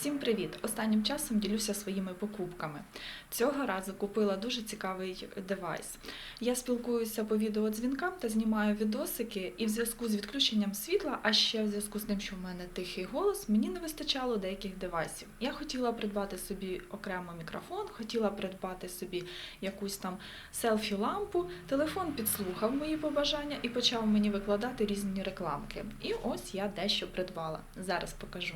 Всім привіт! Останнім часом ділюся своїми покупками. Цього разу купила дуже цікавий девайс. Я спілкуюся по відеодзвінкам та знімаю відосики, і в зв'язку з відключенням світла, а ще в зв'язку з тим, що в мене тихий голос, мені не вистачало деяких девайсів. Я хотіла придбати собі окремо мікрофон, хотіла придбати собі якусь там селфі-лампу. Телефон підслухав мої побажання і почав мені викладати різні рекламки. І ось я дещо придбала. Зараз покажу.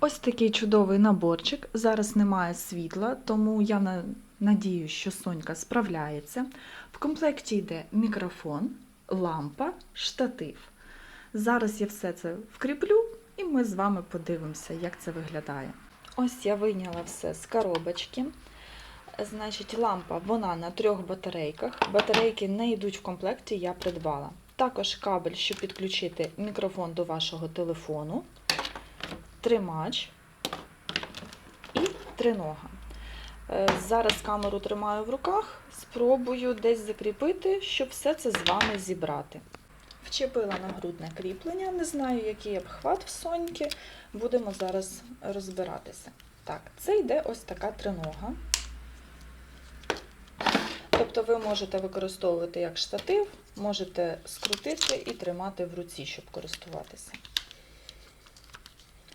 Ось такий чудовий наборчик. Зараз немає світла, тому я на- надію, що Сонька справляється. В комплекті йде мікрофон, лампа, штатив. Зараз я все це вкріплю, і ми з вами подивимося, як це виглядає. Ось я вийняла все з коробочки. Значить, лампа вона на трьох батарейках. Батарейки не йдуть в комплекті, я придбала. Також кабель, щоб підключити мікрофон до вашого телефону тримач і тринога. Е, Зараз камеру тримаю в руках, спробую десь закріпити, щоб все це з вами зібрати. Вчепила нагрудне кріплення, не знаю, який обхват в соньки. Будемо зараз розбиратися. Так, це йде ось така тринога. Тобто ви можете використовувати як штатив, можете скрутити і тримати в руці, щоб користуватися.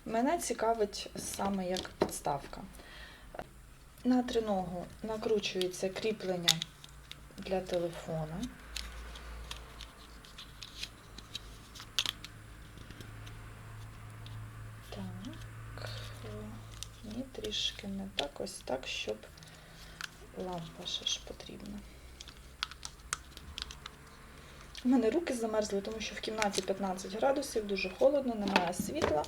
Мене цікавить саме як підставка. На триногу накручується кріплення для телефона. Так, е, ні, трішки не так, ось так, щоб лампа ще ж потрібна. У мене руки замерзли, тому що в кімнаті 15 градусів, дуже холодно, немає світла.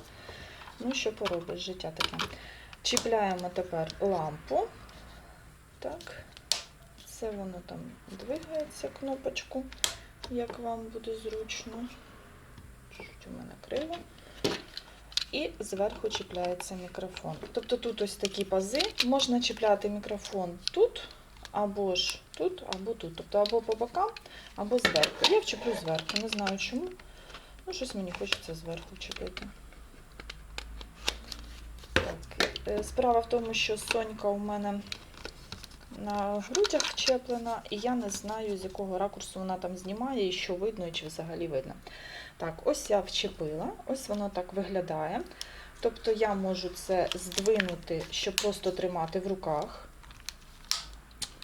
Ну, що поробиш, життя таке. Чіпляємо тепер лампу. Так, це воно там двигається, кнопочку, як вам буде зручно. Чуть у мене криво. І зверху чіпляється мікрофон. Тобто тут ось такі пази. Можна чіпляти мікрофон тут, або ж тут, або тут. Тобто або по бокам, або зверху. Я вчеплю зверху, не знаю чому. Ну, щось мені хочеться зверху чіпити. Так, е, Справа в тому, що Сонька у мене на грудях вчеплена, і я не знаю, з якого ракурсу вона там знімає, і що видно, і чи взагалі видно. Так, ось я вчепила, ось воно так виглядає. Тобто я можу це здвинути, щоб просто тримати в руках.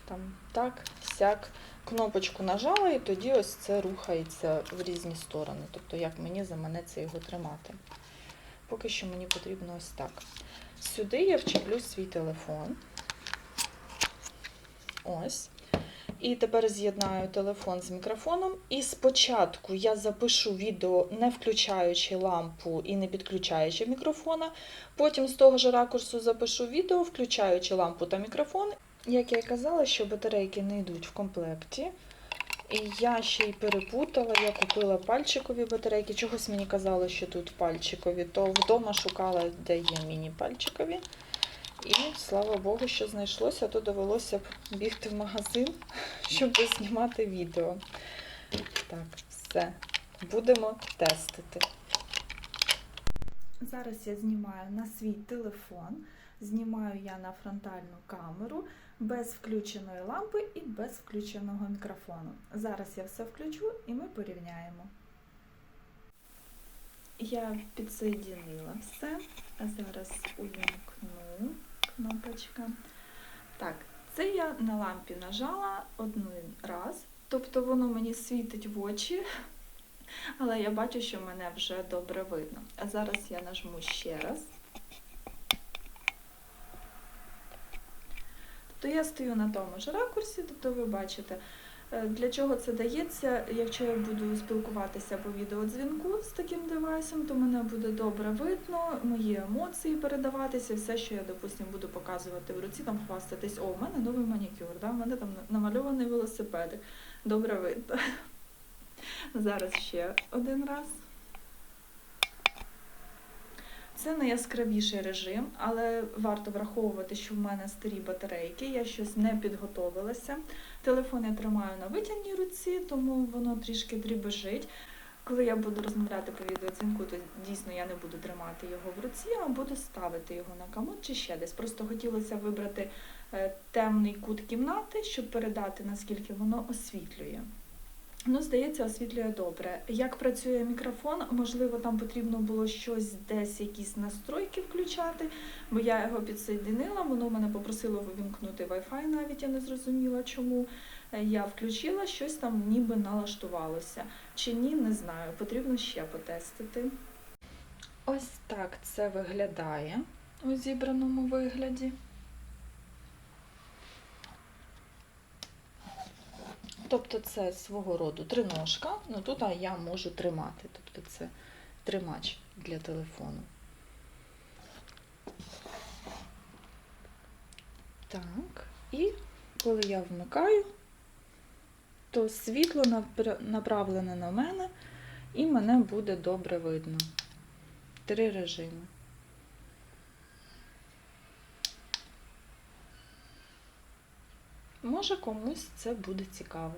Там так, сяк. Кнопочку нажала, і тоді ось це рухається в різні сторони. Тобто, як мені заманеться його тримати. Поки що мені потрібно ось так. Сюди я вчеплю свій телефон. Ось. І тепер з'єднаю телефон з мікрофоном. І спочатку я запишу відео, не включаючи лампу і не підключаючи мікрофона. Потім з того ж ракурсу запишу відео, включаючи лампу та мікрофон. Як я і казала, що батарейки не йдуть в комплекті. І я ще й перепутала, я купила пальчикові батарейки. Чогось мені казали, що тут пальчикові, то вдома шукала, де є міні-пальчикові. І слава Богу, що знайшлося, то довелося б бігти в магазин, щоб знімати відео. Так, все. Будемо тестити. Зараз я знімаю на свій телефон. Знімаю я на фронтальну камеру без включеної лампи і без включеного мікрофону. Зараз я все включу і ми порівняємо. Я підсоєдинила все, а зараз увімкну кнопочка. Так, це я на лампі нажала один раз, тобто воно мені світить в очі, але я бачу, що мене вже добре видно. А зараз я нажму ще раз. Тобто я стою на тому ж ракурсі, тобто ви бачите, е, для чого це дається. Якщо я буду спілкуватися по відеодзвінку з таким девайсом, то мене буде добре видно, мої емоції передаватися, все, що я, допустимо, буду показувати в руці, там хвастатись, о, у мене новий манікюр, да? у мене там намальований велосипедик. Добре видно. Зараз ще один раз. Це найяскравіший режим, але варто враховувати, що в мене старі батарейки, я щось не підготовилася. Телефон я тримаю на витягній руці, тому воно трішки дрібежить. коли я буду розмовляти по відеодзвінку, то дійсно я не буду тримати його в руці, а буду ставити його на комод чи ще десь. Просто хотілося вибрати е, темний кут кімнати, щоб передати, наскільки воно освітлює. Ну, здається, освітлює добре. Як працює мікрофон, можливо, там потрібно було щось десь, якісь настройки включати, бо я його підсоєдинила, воно мене попросило вимкнути Wi-Fi, навіть я не зрозуміла чому. Е, Я включила, щось там ніби налаштувалося. Чи ні, не знаю. Потрібно ще потестити. Ось так це виглядає у зібраному вигляді. Тобто це свого роду триножка, ну тут я можу тримати. Тобто це тримач для телефону. Так, і коли я вмикаю, то світло направлене на мене, і мене буде добре видно. Три режими. Може комусь це буде цікаво.